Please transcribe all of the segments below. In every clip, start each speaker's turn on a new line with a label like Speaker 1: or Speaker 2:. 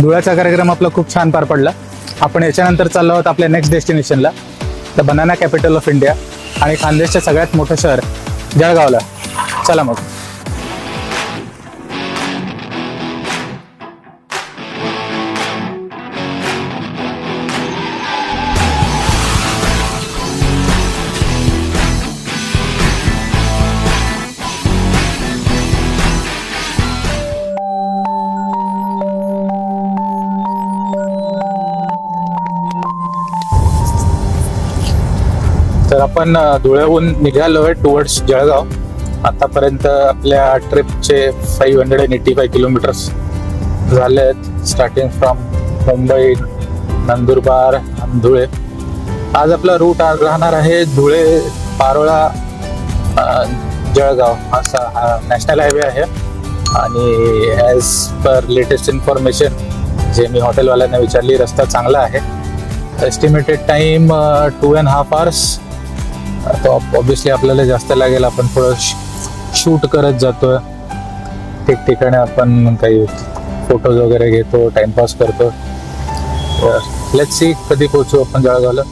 Speaker 1: धुळ्याचा कार्यक्रम आपला खूप छान पार पडला. आपण याच्यानंतर चाललो आहोत आपल्या next डेस्टिनेशनला the banana capital of India आणि खानदेशचं सगळ्यात मोठं शहर जळगावला. चला मग. आपण अ, धुळ्याहून निघालोय टुवर्ड्स जळगाव. आतापर्यंत आपल्या ट्रिपचे five hundred and eighty five kilometres झाले आहेत स्टार्टिंग फ्रॉम मुंबई नंदुरबार धुळे आज आपला रूट राहणार आहे धुळे पारोळा जळगाव असा हा नॅशनल हायवे आहे. आणि ॲज पर लेटेस्ट इन्फॉर्मेशन जे मी हॉटेलवाल्यांना विचारली रस्ता चांगला आहे. Estimated time two and half hours तो ऑब्विसली आपल्याला जास्त लागेल. आपण थोडं शूट करत जातोय. ठिकठिकाणी आपण काही फोटोज वगैरे घेतो टाइमपास करतो. लेट्स सी कधी पोहोचू आपण जळगावला.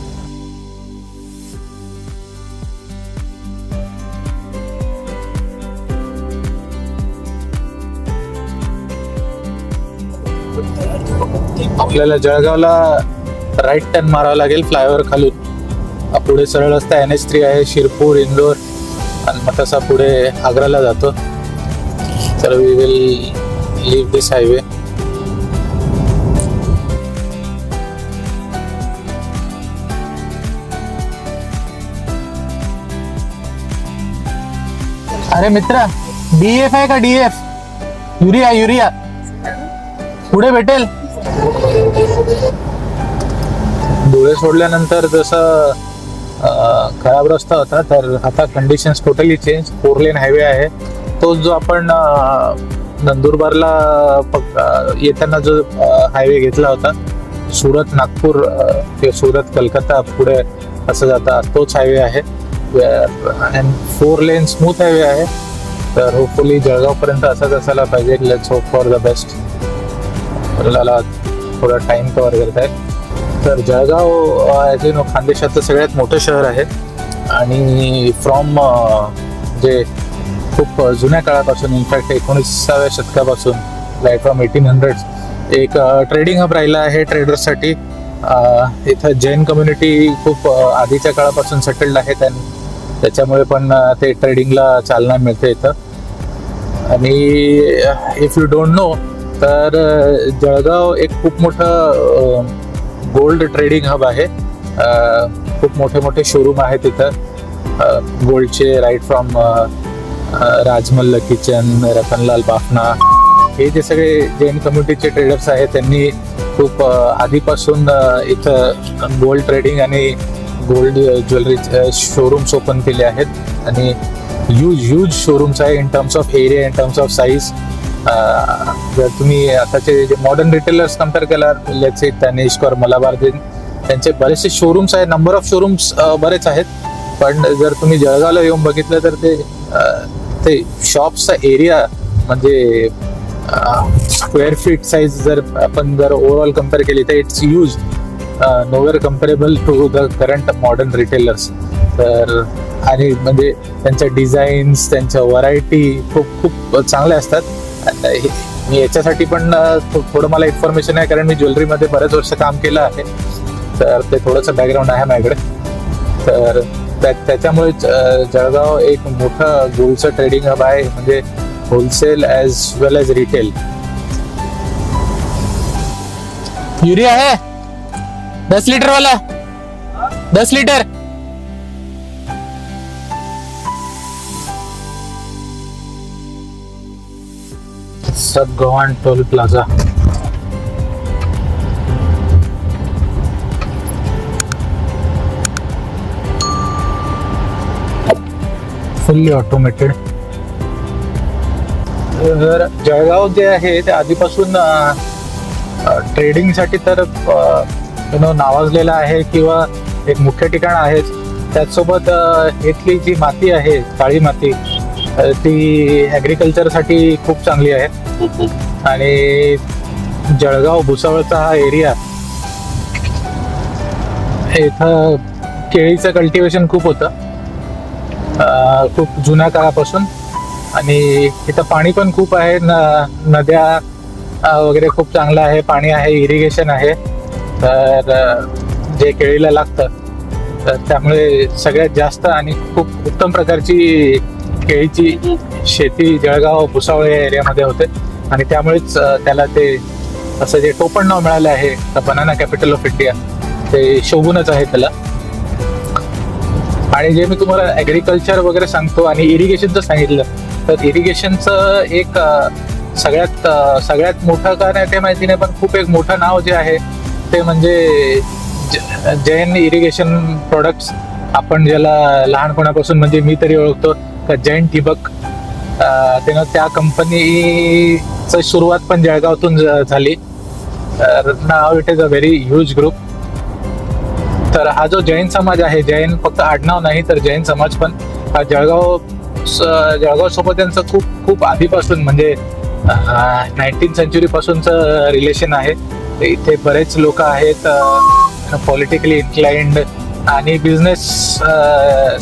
Speaker 1: आपल्याला जळगावला राईट टर्न मारावा लागेल फ्लायओव्हर खालून. पुढे सरळ रस्ता एन एच थ्री आहे शिरपूर इंदोर आणि मग तसा पुढे आग्राला जातो. तर we will leave this highway अरे मित्र डी एफ आहे का डी एफ युरिया युरिया. पुढे भेटेल. डोळे सोडल्यानंतर जसं खराब रस्ता होता तर आता conditions totally change four lane highway आहे. तो जो आपण नंदुरबारला येताना जो हायवे घेतला होता सुरत नागपूर ते सुरत कलकत्ता पुढे असं जाता तोच हायवे आहे. And four lane smooth highway आहे. तर होपफुली जळगावपर्यंत असंच असायला पाहिजे. Let's hope for the best आपल्याला थोडा टाइम कव्हर करताय तर जळगाव ॲज यू नो खानदेशातलं सगळ्यात मोठं शहर आहे. आणि फ्रॉम जे खूप जुन्या काळापासून इनफॅक्ट एकोणीसाव्या शतकापासून लाईक फ्रॉम एटीन हंड्रेड एक ट्रेडिंग हब राहिला आहे ट्रेडर्ससाठी इथं जैन कम्युनिटी खूप आधीच्या काळापासून सेटल्ड आहेत आणि त्याच्यामुळे पण ते ट्रेडिंगला चालना मिळते इथं. आणि इफ यू डोंट नो तर जळगाव एक खूप मोठं गोल्ड ट्रेडिंग हब आहे. खूप मोठे मोठे शोरूम आहेत तिथं गोल्डचे राईट फ्रॉम राजमल्ल किचन रतनलाल बाफना. हे जे सगळे जैन कम्युनिटीचे ट्रेडर्स आहेत त्यांनी खूप आधीपासून इथं गोल्ड ट्रेडिंग आणि गोल्ड ज्वेलरी शोरूम्स ओपन केले आहेत. आणि यूज ह्यूज शोरूम्स आहे in terms of area in terms of size जर तुम्ही आताचे जे मॉडर्न रिटेलर्स कंपेअर केला लेट्स तनिष्क और मलाबार जे त्यांचे बरेचसे शोरूम्स आहेत. नंबर ऑफ शोरूम्स बरेच आहेत. पण जर तुम्ही जळगावला येऊन बघितलं तर ते ते शॉप्सचा एरिया म्हणजे स्क्वेअर फीट साईज जर आपण जर ओव्हरऑल कंपेअर केली तर it's huge nowhere comparable to the current modern retailers तर आणि म्हणजे त्यांच्या डिझाईन्स त्यांच्या व्हरायटी खूप खूप चांगल्या असतात. मी याच्यासाठी पण थोडं मला इन्फॉर्मेशन आहे कारण मी ज्वेलरीमध्ये बरेच वर्ष काम केलं आहे. तर ते थोडंसं बॅकग्राऊंड आहे माझ्याकडे. तर त्याच्यामुळे जळगाव एक मोठं गोल्डचं ट्रेडिंग हब आहे म्हणजे wholesale as well as retail urea है दस लीटर वाला दस litre? Sadgavan toll plaza. Fully automated तर जळगाव जे आहे ते आधीपासून ट्रेडिंगसाठी तर यु नो नावाजलेलं आहे किंवा एक मुख्य ठिकाण आहे. त्याचसोबत इथली जी माती आहे काळी माती ती ॲग्रिकल्चरसाठी खूप चांगली आहे. आणि जळगाव भुसावळचा हा एरिया इथं केळीचं कल्टिवेशन खूप होतं. खूप जुन्या काळापासून. आणि इथं पाणी पण खूप आहे. न नद्या वगैरे खूप चांगलं आहे. पाणी आहे इरिगेशन आहे. तर जे केळीला लागतं तर त्यामुळे सगळ्यात जास्त आणि खूप उत्तम प्रकारची केळीची शेती जळगाव भुसावळ या एरियामध्ये होते. आणि त्यामुळेच त्याला ते असं जे टोपण नाव मिळालं आहे बनाना कॅपिटल ऑफ इंडिया ते शोभूनच आहे त्याला. आणि जे मी तुम्हाला ऍग्रिकल्चर वगैरे सांगतो आणि इरिगेशनचं सांगितलं तर इरिगेशनचं एक सगळ्यात सगळ्यात मोठं कारण आहे ते माहिती नाही पण खूप एक मोठं नाव जे आहे ते म्हणजे जैन इरिगेशन प्रोडक्ट्स आपण ज्याला लहानपणापासून म्हणजे मी तरी ओळखतो जैन ठिबक त्यानं त्या कंपनीचं सुरुवात पण जळगावातून झाली. तर नाव it is a very huge group तर हा जो जैन समाज आहे जैन फक्त आडनाव नाही तर जैन समाज पण हा जळगाव जळगाव सोबत त्यांचं खूप खूप आधीपासून म्हणजे नाईन्टीन सेंचुरी पासूनचं रिलेशन आहे. इथे बरेच लोक आहेत पॉलिटिकली इन्क्लाइंड आणि बिझनेस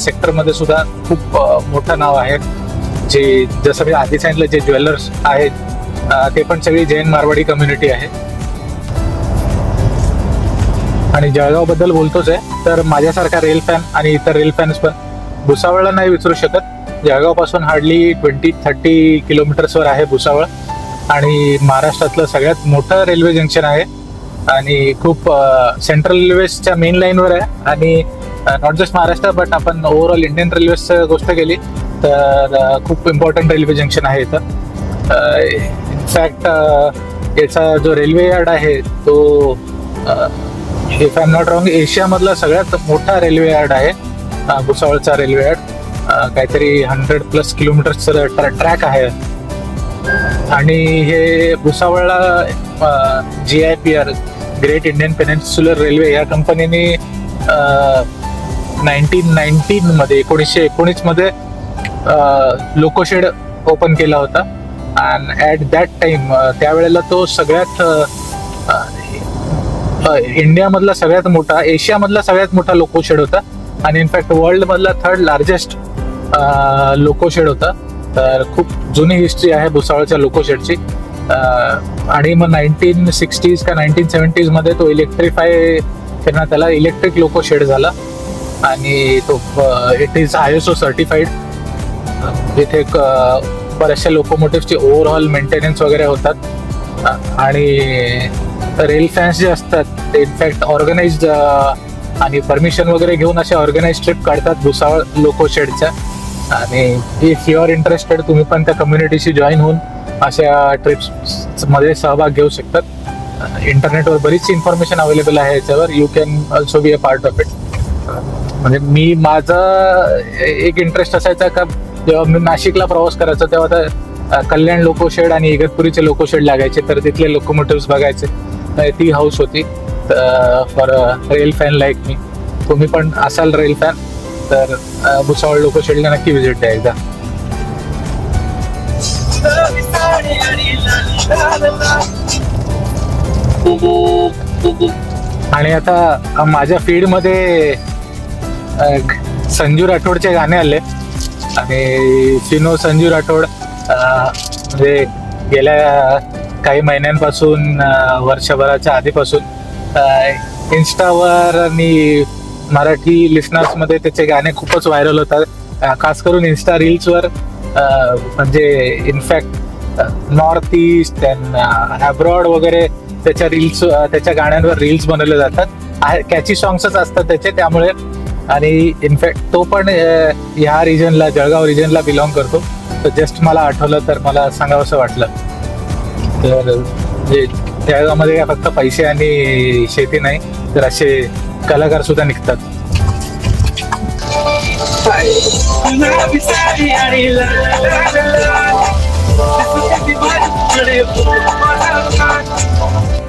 Speaker 1: सेक्टरमध्ये सुद्धा खूप मोठं नाव आहे. जे जसं मी आधी सांगितलं जे ज्वेलर्स आहेत ते पण सगळी जैन मारवाडी कम्युनिटी आहे. आणि जळगावबद्दल बोलतोच आहे तर माझ्यासारखा रेल फॅन आणि इतर रेल फॅन्स पण भुसावळला नाही विसरू शकत. जळगावपासून हार्डली ट्वेंटी थर्टी किलोमीटर्सवर आहे भुसावळ. आणि महाराष्ट्रातलं सगळ्यात मोठं रेल्वे जंक्शन आहे. आणि खूप सेंट्रल रेल्वेच्या मेन लाईनवर आहे. आणि नॉट जस्ट महाराष्ट्र बट आपण ओव्हरऑल इंडियन रेल्वेचं गोष्ट केली तर खूप इम्पॉर्टंट रेल्वे जंक्शन आहे इथं. इनफॅक्ट याचा जो रेल्वे यार्ड आहे तो if I am not wrong एशियामधला सगळ्यात मोठा रेल्वे यार्ड आहे. भुसावळचा रेल्वे यार्ड काहीतरी हंड्रेड प्लस किलोमीटरचं ट्रॅक आहे. आणि हे भुसावळला G I P R Great Indian Peninsular Railway या कंपनीने नाईन्टीन नाईन्टीन मध्ये एकोणीसशे एकोणीसमध्ये लोकोशेड ओपन केला होता. अँड ॲट दॅट टाइम त्यावेळेला तो सगळ्यात इंडियामधला सगळ्यात मोठा एशियामधला सगळ्यात मोठा लोकोशेड होता. आणि इनफॅक्ट वर्ल्ड मधला थर्ड लार्जेस्ट लोकोशेड होता. तर खूप जुनी हिस्ट्री आहे भुसावळच्या लोकोशेडची. आणि मग नाईन्टीन सिक्स्टीज का नाईन्टीन सेवन्टीजमध्ये तो इलेक्ट्रिफाय करण्यात त्याला इलेक्ट्रिक लोको शेड झाला. आणि तो इट इज हायसो सर्टिफाईड जिथे बऱ्याचशा लोकोमोटिव्हची ओव्हरऑल मेंटेनन्स वगैरे होतात. आणि रेल फॅन्स जे असतात ते इनफॅक्ट ऑर्गनाइज आणि परमिशन वगैरे घेऊन असे ऑर्गनाइज ट्रिप काढतात भुसावळ लोको शेडच्या आणि इफ यू आर इंटरेस्टेड तुम्ही पण त्या कम्युनिटीशी जॉईन होऊन अशा ट्रिप्समध्ये सहभाग घेऊ शकतात. इंटरनेटवर बरीचशी इन्फॉर्मेशन अवेलेबल आहे याच्यावर. You can also be a part of it म्हणजे मी माझा एक इंटरेस्ट असायचा का जेव्हा मी नाशिकला प्रवास करायचो तेव्हा तर कल्याण लोकोशेड आणि इगतपुरीचे लोकोशेड लागायचे. तर तिथले लोकोमोटिव्स बघायचे. तर ती हाऊस होती. फॉर रेल फॅन लाईक मी. तुम्ही पण असाल रेल फॅन तर भुसावळ लोकोशेडला नक्की व्हिजिट द्या एकदा. आणि आता माझ्या फीडमध्ये मध्ये संजू राठोडचे गाणे आले. आणि सिनो संजू राठोड म्हणजे गेल्या काही महिन्यांपासून वर्षभराच्या आधीपासून इन्स्टावर आणि मराठी लिस्नर्समध्ये त्याचे गाणे खूपच व्हायरल होतात. खास करून इन्स्टा रील्सवर म्हणजे इनफॅक्ट नॉर्थ ईस्ट अब्रॉड वगैरे त्याच्या रील्स त्याच्या गाण्यांवर रील्स बनवले जातात. कॅची सॉंग्सच असतात त्याचे त्यामुळे. आणि इनफॅक्ट तो पण ह्या रिजनला जळगाव रिजनला बिलॉंग करतो. तर जस्ट मला आठवलं तर मला सांगावं असं वाटलं. तर म्हणजे जळगावमध्ये काय फक्त पैसे आणि शेती नाही तर असे कलाकार सुद्धा निघतात.
Speaker 2: Everybody, everybody,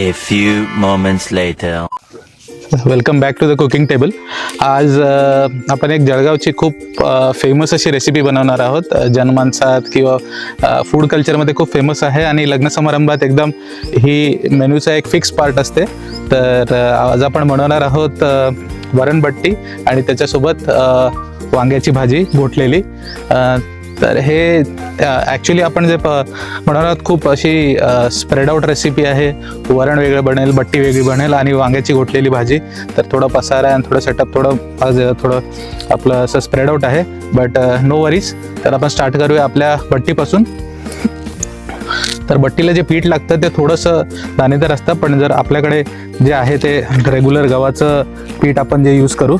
Speaker 2: A few moments later.
Speaker 1: Welcome back to the cooking table आज आपण एक जळगावची खूप फेमस अशी रेसिपी बनवणार आहोत. जन्मांसात जनमानसात किंवा फूड कल्चरमध्ये खूप फेमस आहे आणि लग्न समारंभात एकदम ही मेन्यूचा एक फिक्स पार्ट असते. तर आज आपण बनवणार आहोत वरणबट्टी आणि त्याच्यासोबत वांग्याची भाजी घोटलेली. तर हे ॲक्च्युली आपण जे प खूप अशी स्प्रेड आउट रेसिपी आहे. वरण वेगळं बनेल बट्टी वेगळी बनेल आणि वांग्याची घोटलेली भाजी. तर थोडं पसारा आणि थोडं सेटअप थोडं आज थोडं आपलं असं स्प्रेड आउट आहे. बट नो वरीज तर आपण स्टार्ट करूया आपल्या बट्टीपासून. तर बट्टीला जे पीठ लागतं ते थोडंसं दाणेदार असतं. पण जर आपल्याकडे जे आहे ते रेग्युलर गव्हाचं पीठ आपण जे यूज करू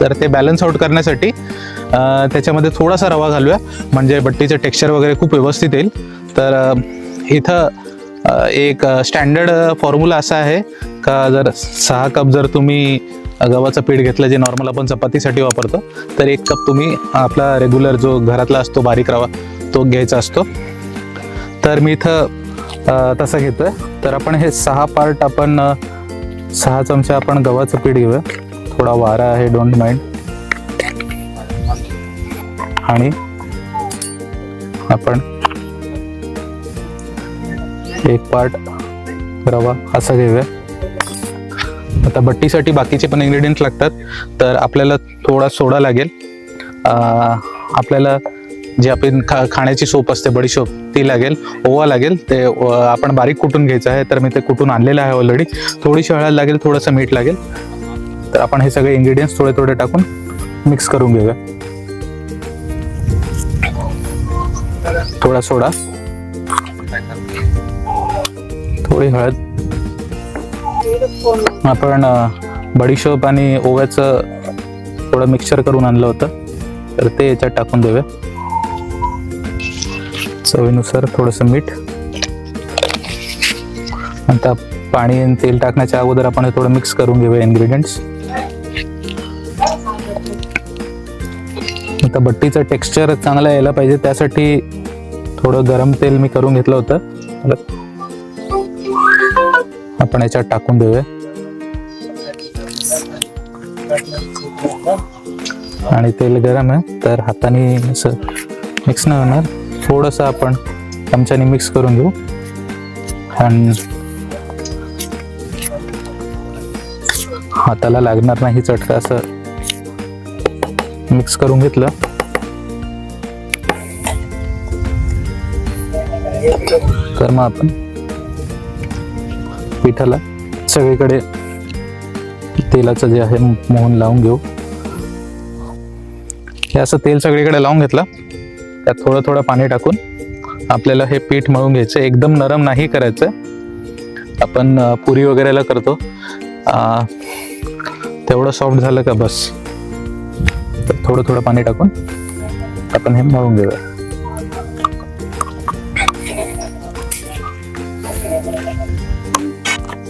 Speaker 1: तर ते बॅलन्स आउट करण्यासाठी त्याच्यामध्ये थोडासा रवा घालूया. म्हणजे बट्टीचं टेक्स्चर वगैरे खूप व्यवस्थित येईल. तर इथं एक स्टँडर्ड फॉर्म्युला असा आहे का जर सहा कप जर तुम्ही गव्हाचं पीठ घेतलं जे नॉर्मल आपण चपातीसाठी वापरतो तर एक कप तुम्ही आपला रेग्युलर जो घरातला असतो बारीक रवा तो घ्यायचा असतो. तर मी इथं तसं घेतोय. तर आपण हे सहा पार्ट आपण सहा चमचे आपण गव्हाचं पीठ घेऊया. थोडा वारा आहे डोंट माइंड आणि आपण एक पार्ट रवा असं घेऊया. आता बट्टीसाठी बाकीचे पण इन्ग्रेडियंट्स लागतात तर आपल्याला थोडा सोडा लागेल. आपल्याला जी आपण खा खाण्याची सोप असते बडीशोप ती लागेल. ओवा लागेल ते आपण बारीक कुटून घ्यायचं आहे तर मी ते कुटून आणलेलं आहे ऑलरेडी थोडीशी हळद लागेल थोडंसं मीठ लागेल. तर आपण हे सगळे इन्ग्रेडियंट्स थोडे थोडे टाकून मिक्स करून घेऊया. थोडा सोडा. थोडी हळद. आपण बडीशोप आणि ओव्याचं थोडं मिक्सचर करून आणलं होतं. तर ते याच्यात टाकून देऊया. चवीनुसार थोडंसं मीठ. आता पाणी आणि तेल टाकण्याच्या अगोदर आपण हे थोडं मिक्स करून घेऊया इन्ग्रेडियंट्स तर बट्टीचं टेक्स्चर चांगलं यायला पाहिजे. त्यासाठी थोडं गरम तेल मी करून घेतलं होतं. आपण याच्यात टाकून देऊया. आणि तेल गरम आहे. तर हाताने असं मिक्स नाही होणार. थोडंसं आपण चमच्याने मिक्स करून घेऊ. आणि हाताला लागणार नाही चटका असं मिक्स करून घेतलं. तर मग आपण. पिठाला सगळीकडे तेलाचं जे आहे मोहन लावून घेऊ. हे असं तेल सगळीकडे लावून घेतलं. त्यात थोडं थोडं पाणी टाकून आपल्याला हे पीठ मळून घ्यायचं. एकदम नरम नाही करायचं. आपण पुरी वगैरेला करतो. तेवढं सॉफ्ट झालं का बस? थोडं थोडं पाणी टाकून आपण हे मळून घेऊया.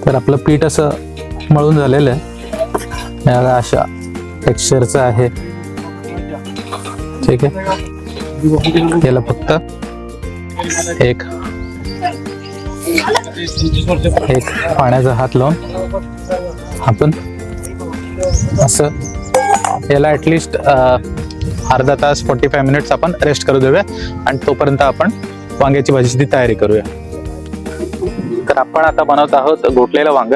Speaker 1: तर आपलं पीठ असं मळून झालेलं आहे. अशा टेक्स्चरचं आहे. ठीक आहे. याला फक्त एक एक पाण्याचा हात लावून आपण असं याला ॲटलिस्ट अर्धा तास फोर्टी फाय मिनिट्स आपण रेस्ट करू देऊया आणि तोपर्यंत आपण वांग्याची भाजीची तयारी करूया. तर आपण आता बनवत आहोत घोटलेलं वांग.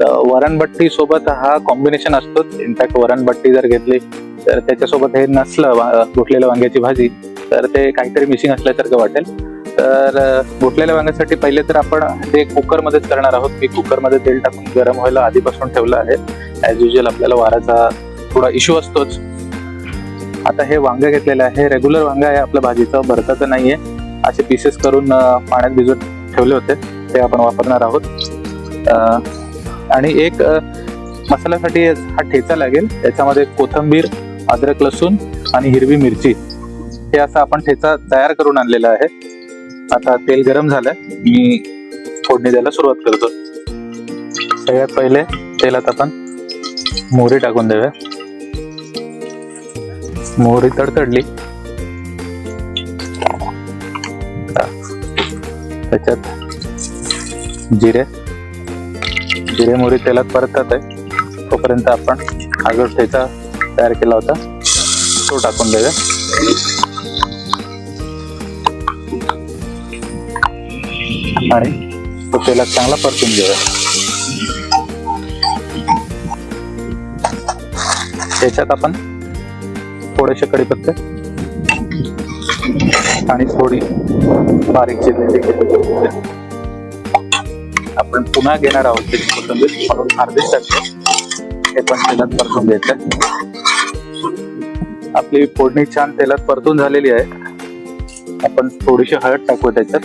Speaker 1: तर वरणबट्टी सोबत हा कॉम्बिनेशन असतोच. इनफॅक्ट वरणबट्टी जर घेतली तर त्याच्यासोबत हे नसलं वा- घोटलेलं वांग्याची भाजी तर ते काहीतरी मिसिंग असल्यासारखं वाटेल. तर घोटलेल्या वांग्यासाठी पहिले तर आपण ते कुकरमध्येच करणार आहोत. मी कुकरमध्ये तेल टाकून गरम व्हायला आधीपासून ठेवलं आहे. ॲज युजल आपल्याला वाराचा थोडा इश्यू असतोच. आता हे वांगं घेतलेलं आहे. रेग्युलर वांगं आहे आपल्या भाजीचं. भरताचं नाहीये. असे पीसेस करून पाण्यात भिजून ठेवले होते. ते आपण वापरणार आहोत. आणि एक मसाल्यासाठी हा ठेचा लागेल. त्याच्यामध्ये कोथंबीर अद्रक लसूण आणि हिरवी मिरची. हे असं आपण ठेचा तयार करून आणलेला आहे. आता तेल गरम झालंय. मी फोडणी द्यायला सुरुवात करतो. सगळ्यात पहिले तेलात आपण मोहरी टाकून देऊया. मोहरी तडतडली. त्याच्यात जिरे. जिरे मोहरी तेलात परतत आहे. तोपर्यंत आपण हा ठेचा तयार केला होता. तो टाकून देऊया. आणि तो तेलात चांगला परतून घेऊया. त्याच्यात आपण थोडेसे कडीपत्ते आणि थोडी बारीक चिरलेली कोथिंबीर. आपण पुन्हा घेणार आहोत त्याची कोथिंबीर. म्हणून अर्धीच टाकतो. हे पण तेलात परतून घ्यायचं. आपली फोडणी छान तेलात परतून झालेली आहे. आपण थोडीशी हळद टाकू त्याच्यात.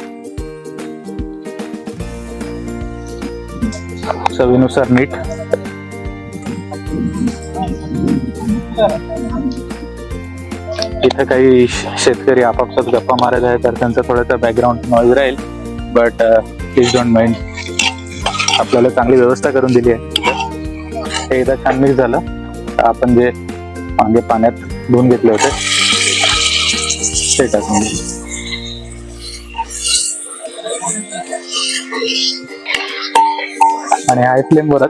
Speaker 1: चवीनुसार मीठ. इथं काही शेतकरी आपापसात गप्पा मारत आहेत तर त्यांचा थोडासा बॅकग्राऊंड नॉईज राहील. बट प्लीज डोंट माइंड आपल्याला चांगली व्यवस्था करून दिली आहे. हे एकदा छान मिक्स झालं. आपण जे वांगे पाण्यात धुवून घेतले होते ते टाकून आणि हाय फ्लेमवरच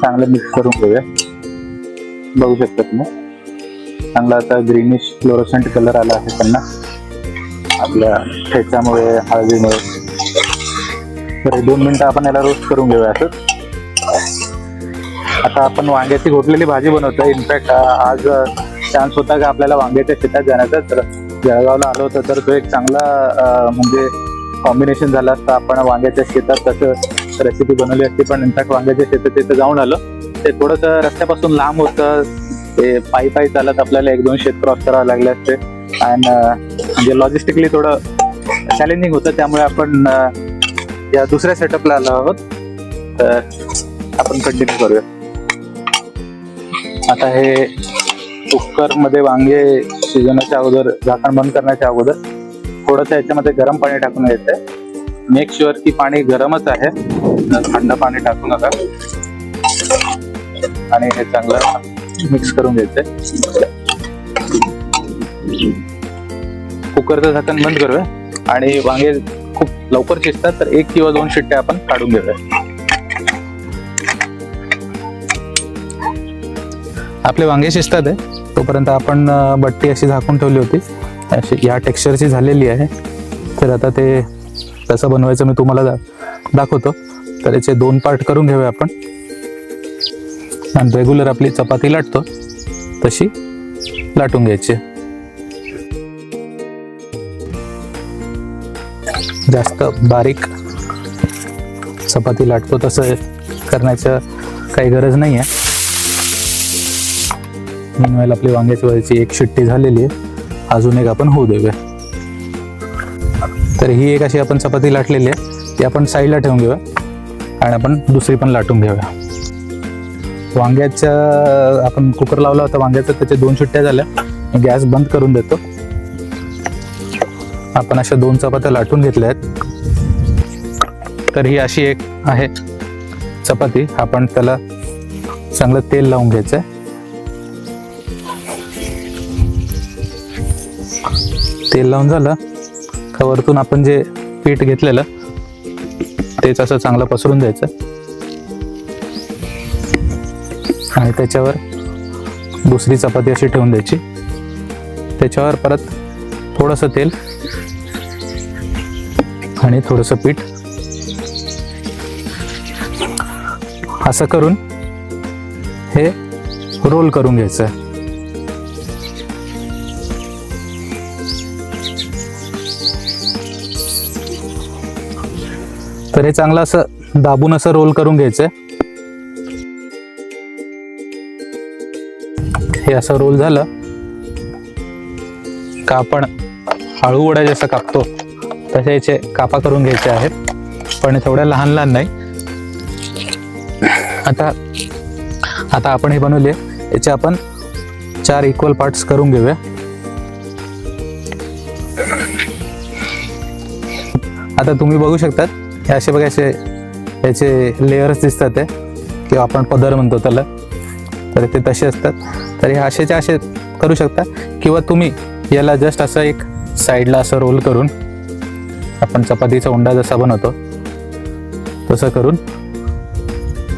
Speaker 1: चांगलं मिक्स करून घेऊया. बघू शकता तुम्ही. चांगला आता ग्रीनिश फ्लोरोसंट कलर आला आहे त्यांना. आपल्या ठेच्यामुळे हळदीमुळे. तर एक दोन मिनिटं आपण याला रोस्ट करून घेऊया असं. आता आपण वांग्याची घोटलेली भाजी बनवतोय इनफॅक्ट आज चान्स होता का आपल्याला वांग्याच्या शेतात जाण्याचा? तर जळगावला आलो होतं तर तो एक चांगला म्हणजे कॉम्बिनेशन झाला असतं. आपण वांग्याच्या शेतात तसं रेसिपी बनवली असती पण इनफॅक्ट वांग्याच्या शेतात तिथं जाऊन आलो. ते थोडंसं रस्त्यापासून लांब होतं. ते पायी पायी चालत आपल्याला एक दोन शेत क्रॉस करावे लागले असते. अँड uh, म्हणजे लॉजिस्टिकली थोडं चॅलेंजिंग होतं त्यामुळे आपण uh, या दुसऱ्या सेटअपला आलो आहोत. तर आपण कंटिन्यू करूया. आता हे कुकरमध्ये वांगे शिजवण्याच्या अगोदर झाकण बंद करण्याच्या अगोदर थोडंसं याच्यामध्ये गरम पाणी टाकून घ्यायचंय मेक शुअर की पाणी गरमच आहे. थंड पाणी टाकू नका. आणि हे चांगलं मिक्स करून घ्यायचंय कुकरचं झाकण बंद करूया. आणि वांगे खूप लवकर शिजतात तर एक किंवा दोन शिट्ट्या आपण काढून घेऊया. आपले वांगे शिजतात आहे तोपर्यंत आपण बट्टी अशी झाकून ठेवली होती. अशी या टेक्स्चरची झालेली आहे. तर आता ते कसं बनवायचं मी तुम्हाला दाखवतो. तर याचे दोन पार्ट करून घेऊया आपण. आणि रेग्युलर आपली चपाती लाटतो. तशी लाटून घ्यायची. जास्त बारीक चपाती लाटतो तसं करण्याचं काही गरज नाही आहे वेळेला आपली वांग्याची वरची एक शिट्टी झालेली आहे. अजून एक आपण होऊ देऊया. तर ही एक अशी आपण चपाती लाटलेली आहे. ती आपण साईडला ठेवून घेऊया. आणि आपण दुसरी पण लाटून घेऊया. वांग्याच्या आपण कुकर लावला होता वांग्याचा त्याच्या दोन शिट्ट्या झाल्या. गॅस बंद करून देतो. आपण अशा दोन चपात्या लाटून घेतल्या आहेत. तर ही अशी एक आहे चपाती. आपण त्याला चांगलं तेल लावून घ्यायचं आहे तेल लावून झालं. का वरतून आपण जे पीठ घेतलेलं तेच असं चांगलं पसरून द्यायचं. आणि त्याच्यावर दुसरी चपाती अशी ठेवून द्यायची. त्याच्यावर परत थोडंसं तेल आणि थोडंसं पीठ. असं करून हे रोल करून घ्यायचं. आहे तर हे चांगलं असं दाबून असं रोल करून घ्यायचं. आहे असं रोल झालं का आपण आळू वड्या जसं कापतो तसे याचे कापा करून घ्यायचे आहेत. पण थोड्या लहान लहान नाही. आता आता आपण हे बनवले. याचे आपण चार इक्वल पार्ट्स करून घेऊया. आता तुम्ही बघू शकतात हे असे बघा असे याचे लेयर्स दिसतात आहे किंवा आपण पदर म्हणतो त्याला. तर ते तसे असतात. तर हे असेचे असे करू शकता. किंवा तुम्ही याला जस्ट असं एक साईडला असं रोल करून आपण चपातीचा उंडा जसा बनवतो तसं करून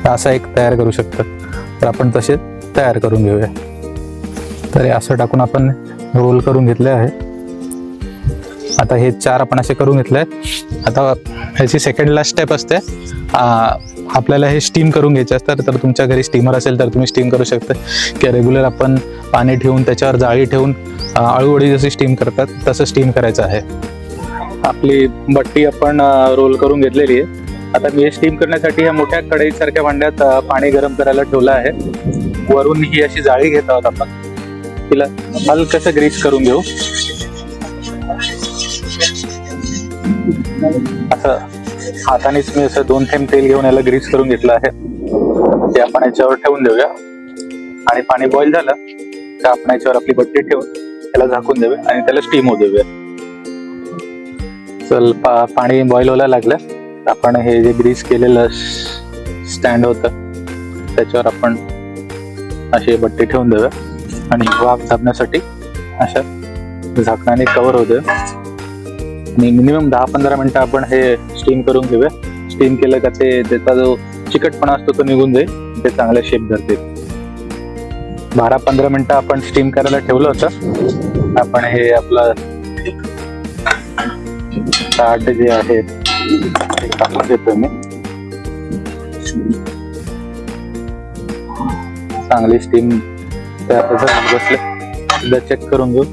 Speaker 1: असा एक तयार करू शकतो. तर आपण तसे तयार करून घेऊया. तर हे असं टाकून आपण रोल करून घेतले आहे. आता हे चार आपण असे करून घेतले आहेत. आता ह्याची सेकंड लास्ट स्टेप असते. आपल्याला हे स्टीम करून घ्यायचे असतात तर तुमच्या घरी स्टीमर असेल तर तुम्ही स्टीम करू शकता. किंवा रेग्युलर आपण पाणी ठेवून त्याच्यावर जाळी ठेवून आ, जशी स्टीम करतात तसं स्टीम करायचं आहे. आपली बट्टी आपण रोल करून घेतलेली आहे. आता मी हे स्टीम करण्यासाठी या मोठ्या कढईसारख्या भांड्यात पाणी गरम करायला ठेवलं आहे. वरून ही अशी जाळी घेत आहोत आपण. तिला हलकसं ग्रीस करून घेऊ. असं हातानेच मी असं दोन थेंब तेल घेऊन याला ग्रीस करून घेतलं आहे. ते आपण याच्यावर ठेवून देऊया. आणि पाणी बॉईल झालं तर आपण याच्यावर आपली बट्टी ठेवून त्याला झाकून देऊया आणि त्याला स्टीम होऊ देऊया. चल पा पाणी बॉईल व्हायला लागलं. आपण हे जे ग्रीस केलेलं स्टँड होतं त्याच्यावर आपण अशी बट्टी ठेवून देऊया. आणि वाफ दाबण्यासाठी अशा झाकणाने कव्हर होऊ देऊया. मिनिमम दहा पंधरा मिनिटं आपण हे स्टीम करून घेऊया. स्टीम केलं का ते त्याचा जो चिकटपणा असतो तो निघून जाईल. ते चांगले शेप धरते. बारा पंधरा मिनिटं आपण स्टीम करायला ठेवलं होतं. आपण हे आपलं ताट जे आहे ते टाकून मी. चांगली स्टीम बसले. एकदा चेक करून घेऊ.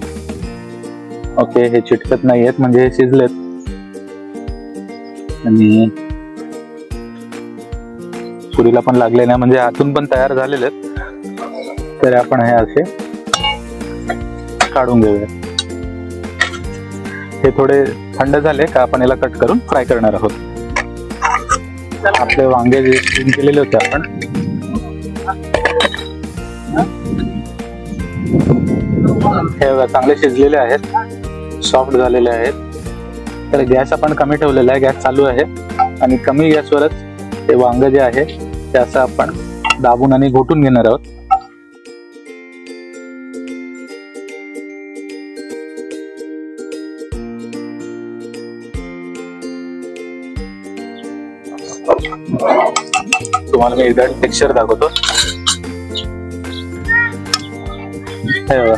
Speaker 1: ओके हे चिटकत नाहीयेत म्हणजे हे शिजलेत. आणि पुरीला पण लागले नाही म्हणजे आतून पण तयार झालेले आहेत तर आपण हे असे काढून घेऊया. हे थोडे थंड झाले का आपण याला कट करून फ्राय करणार आहोत. आपले वांगे जे केलेले होते आपण. हे चांगले शिजलेले आहेत. सॉफ्ट झालेले आहेत. तर गॅस आपण कमी ठेवलेला आहे गॅस चालू आहे. आणि कमी गॅसवरच ते वांग जे आहे ते असं आपण दाबून आणि घोटून घेणार आहोत. तुम्हाला मी एकदा टेक्स्चर दाखवतो. हे बघा.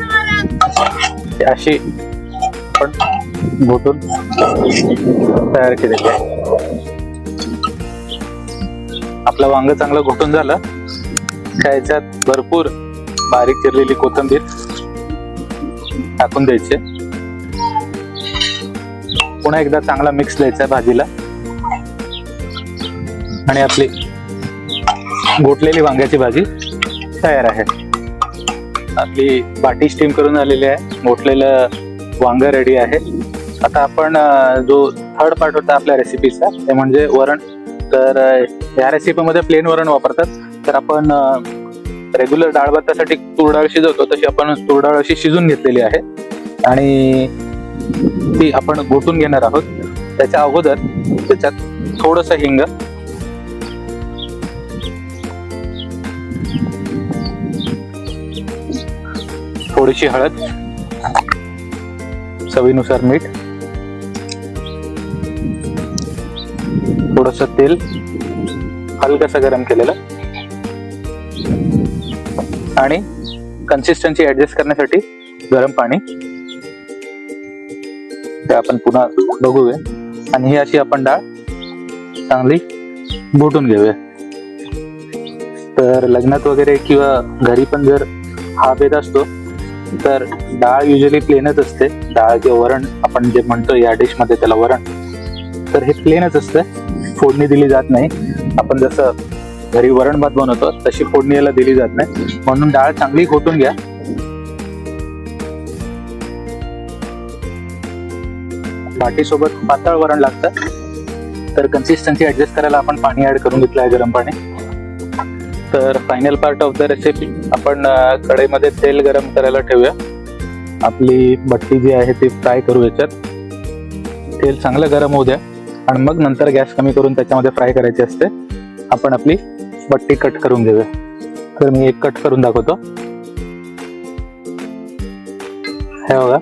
Speaker 1: अशी आपण घोटून तयार केलेली आहे. आपलं वांग चांगलं घोटून झालं. त्याच्यात भरपूर बारीक चिरलेली कोथिंबीर टाकून द्यायची. पुन्हा एकदा चांगला मिक्स द्यायचा आहे भाजीला. आणि आपली घोटलेली वांग्याची भाजी तयार आहे. आपली बाटी स्टीम करून आलेली आहे. घोटलेलं वांग रेडी आहे. आता आपण जो थर्ड पार्ट होता आपल्या रेसिपीचा ते म्हणजे वरण. तर या रेसिपीमध्ये प्लेन वरण वापरतात. तर आपण रेग्युलर डाळ भातासाठी तूर डाळ शिजवतो तशी आपण तूर डाळ अशी शिजून घेतलेली आहे. आणि ती आपण घोटून घेणार आहोत. त्याच्या अगोदर त्याच्यात थोडस हिंग. थोडीशी हळद. चवीनुसार मीठ थोडस तेल हलकसं गरम केलेलं आणि कन्सिस्टन्सी ऍडजस्ट करण्यासाठी गरम पाणी. ते आपण पुन्हा बघूया. आणि ही अशी आपण डाळ चांगली घोटून घेऊया. तर लग्नात वगैरे किंवा घरी पण जर हा भेद असतो तर डाळ युजली प्लेनच असते. डाळ किंवा वरण आपण जे म्हणतो या डिशमध्ये त्याला वरण. तर हे प्लेनच असतं. फोडणी दिली जात नाही. आपण जसं घरी वरण भात बनवतो तशी फोडणी याला दिली जात नाही. म्हणून डाळ चांगली खोटून घ्या. भाटीसोबत पातळ वरण लागतं. तर कन्सिस्टन्सी ऍडजस्ट करायला आपण पाणी ऍड करून घेतलं आहे गरम पाणी. तर final part of the recipe आपण कढईमध्ये तेल गरम करायला ठेवूया. आपली बट्टी जी आहे ती फ्राय करू याच्यात. तेल चांगलं गरम होऊ द्या. आणि मग नंतर गॅस कमी करून त्याच्यामध्ये फ्राय करायची असते. आपण आपली बट्टी कट करून घेऊया. तर मी एक कट करून दाखवतो. हे बघा.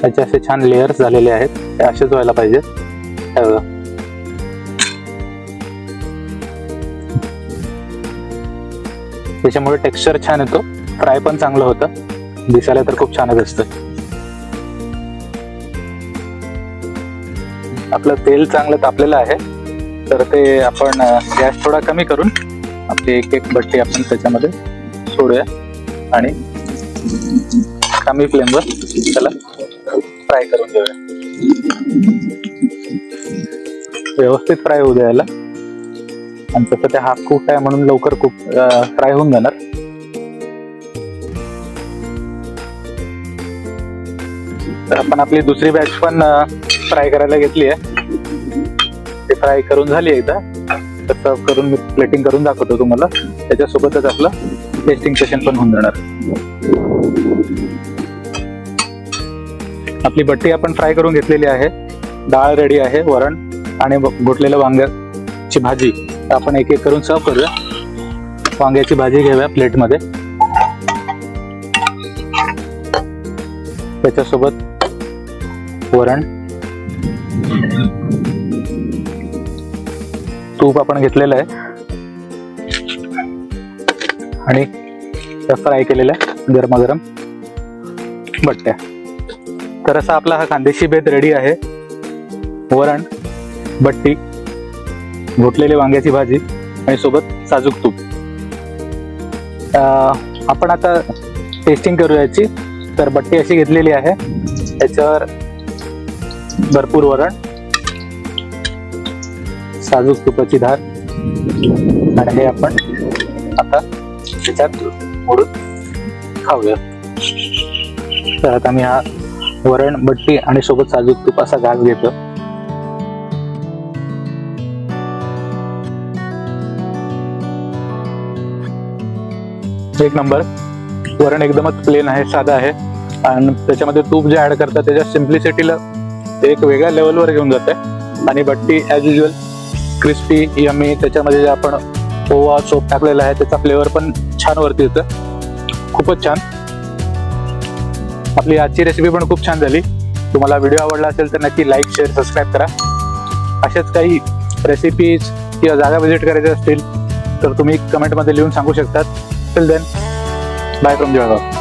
Speaker 1: त्याचे असे छान लेयर्स झालेले आहेत. ते असेच व्हायला पाहिजे. हे बघा. त्याच्यामुळे टेक्स्चर छान येतो. फ्राय पण चांगलं होतं. दिसायला तर खूप छानच असतं. आपलं तेल चांगलं तापलेलं आहे. तर ते आपण गॅस थोडा कमी करून आपली एक एक बट्टी आपण त्याच्यामध्ये सोडूया. आणि कमी फ्लेमवर त्याला फ्राय करून घेऊया. व्यवस्थित फ्राय होऊ द्यायला आणि तसं ते हाफ कुक आहे म्हणून लवकर कुक फ्राय होऊन जाणार. तर आपण आपली दुसरी बॅच पण फ्राय करायला घेतली आहे. ते फ्राय करून झाली एकदा तर सर्व करून मी प्लेटिंग करून दाखवतो तुम्हाला. त्याच्यासोबतच आपलं टेस्टिंग सेशन पण होऊन जाणार. आपली बट्टी आपण फ्राय करून घेतलेली आहे. डाळ रेडी आहे वरण आणि घोटलेलं वांग्याची भाजी. आपण एक एक करून सर्व करूया. वांग्याची भाजी घेऊया प्लेटमध्ये. त्याच्यासोबत वरण. तूप आपण घेतलेलं आहे. आणि त्या फ्राय केलेल्या गरमागरम बट्ट्या. तर असा आपला हा खानदेशी बेत रेडी आहे. वरण बट्टी. घोटलेली वांग्याची भाजी आणि सोबत साजूक तूप. आपण आता टेस्टिंग करू याची. तर बट्टी अशी घेतलेली आहे. त्याच्यावर भरपूर वरण साजूक तुपाची धार आणि हे आपण आता त्याच्यात मोडून खाऊया. तर आता मी हा वरण बट्टी आणि सोबत साजूक तूप असा घास घेतो. एक नंबर वरण एकदमच प्लेन आहे साधा आहे. आणि त्याच्यामध्ये तूप जे ऍड करतात त्याच्या सिम्प्लिसिटीला एक वेगळ्या लेवलवर घेऊन जाते आणि बट्टी ॲज युजल क्रिस्पी यमी त्याच्यामध्ये जे आपण ओवा सोप टाकलेला आहे त्याचा फ्लेवर पण छान वरती येतं खूपच छान. आपली आजची रेसिपी पण खूप छान झाली. तुम्हाला व्हिडिओ आवडला असेल तर नक्की लाईक शेअर सबस्क्राईब करा. अशाच काही रेसिपीज किंवा जागा व्हिजिट करायच्या असतील तर तुम्ही कमेंटमध्ये लिहून सांगू शकतात. Till then bye from Jalgaon